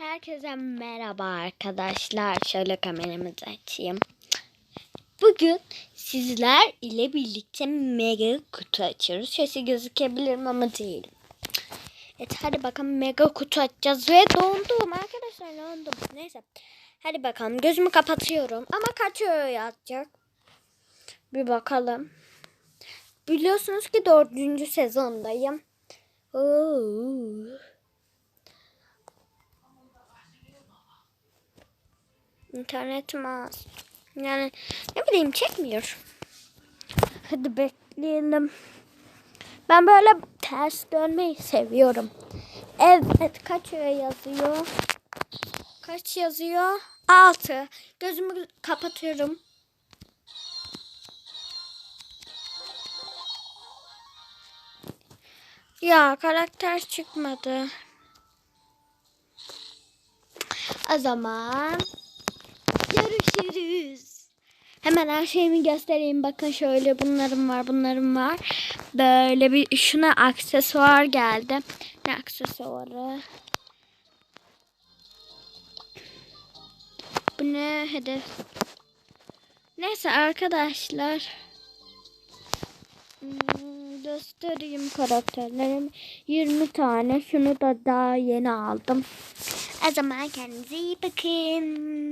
Herkese merhaba arkadaşlar. Şöyle kameramızı açayım. Bugün sizler ile birlikte mega kutu açıyoruz. Sesi gözükebilir mi ama değil. Evet hadi bakalım mega kutu açacağız ve dondum arkadaşlar dondum. Neyse. Hadi bakalım gözümü kapatıyorum ama kaç euro yatacak? Bir bakalım. Biliyorsunuz ki dördüncü sezondayım. Oo. İnternetim az. Yani ne bileyim çekmiyor. Hadi bekleyelim. Ben böyle ters dönmeyi seviyorum. Evet kaç yazıyor? Kaç yazıyor? 6. Gözümü kapatıyorum. Ya karakter çıkmadı. O zaman görüşürüz. Hemen her şeyimi göstereyim. Bakın şöyle bunlarım var, bunlarım var. Böyle bir şuna aksesuar geldi. Ne aksesuarı? Bu ne hedef? Neyse arkadaşlar. Hmm, göstereyim karakterlerim. 20 tane. Şunu da daha yeni aldım. O zaman kendinize iyi bakın.